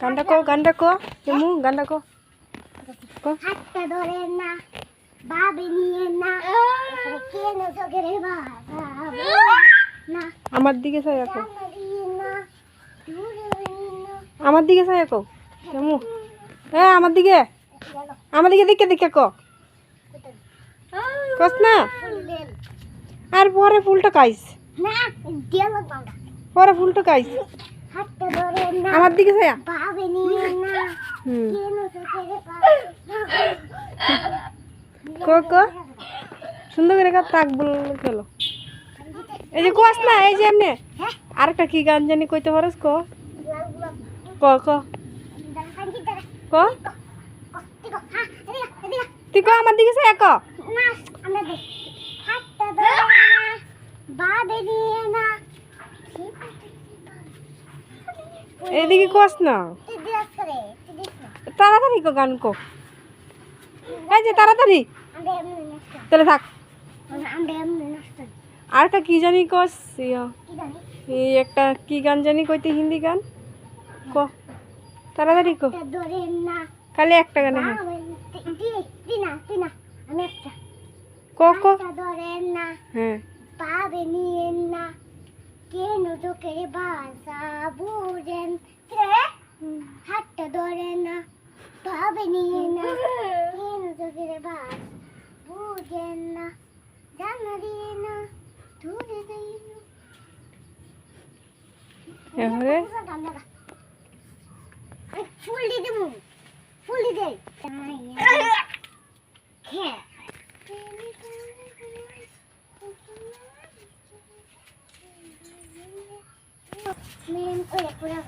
গানটা কো গানটা কো। এমু গানটা কো। হাতটা ধরে না বাবে নিয়ে না কেন চোখের না আমার দিকে চাই না। আমার দিকে চাই এ আমার দিকে। আমার দিকে দিকে দিকে কো। কস না। আর পরে ফুলটা কাইস। না পরে ফুলটা কাইস। আমার দিকে বাবা কো সুন্দর করে তাক বল গেল এই যে কোয়াস না এই যে এমনি। হ্যাঁ? আরেকটা কি গান জানি কইতে পারস কো। ক ক। ক। তুই কো আমার দিকে চাই ক। না আমরা হাতটা ধরে না এইদিকে কোয়াস না। তাড়াতাড়ি কো গান কো। এই যে তাড়াতাড়ি। তাহলে থাক। নষ্ট কি জানি কস? ইয়া, এই একটা কি গান জানি কইতে হিন্দি গান? ক। তাড়াতাড়ি কো। খালি একটা গানে হ্যাঁ ক ক। হ্যাঁ। চোখের বাসা বুঝেন রে হাতটা ধরে না বাবে নিয়ে না কেন চোখের বাস বুঝেন না জানা দিয়ে না দূরে যাই না এবারে ফুল দিয়ে দেবো ফুল দিয়ে দেয় হ্যাঁ মেন করে পুরো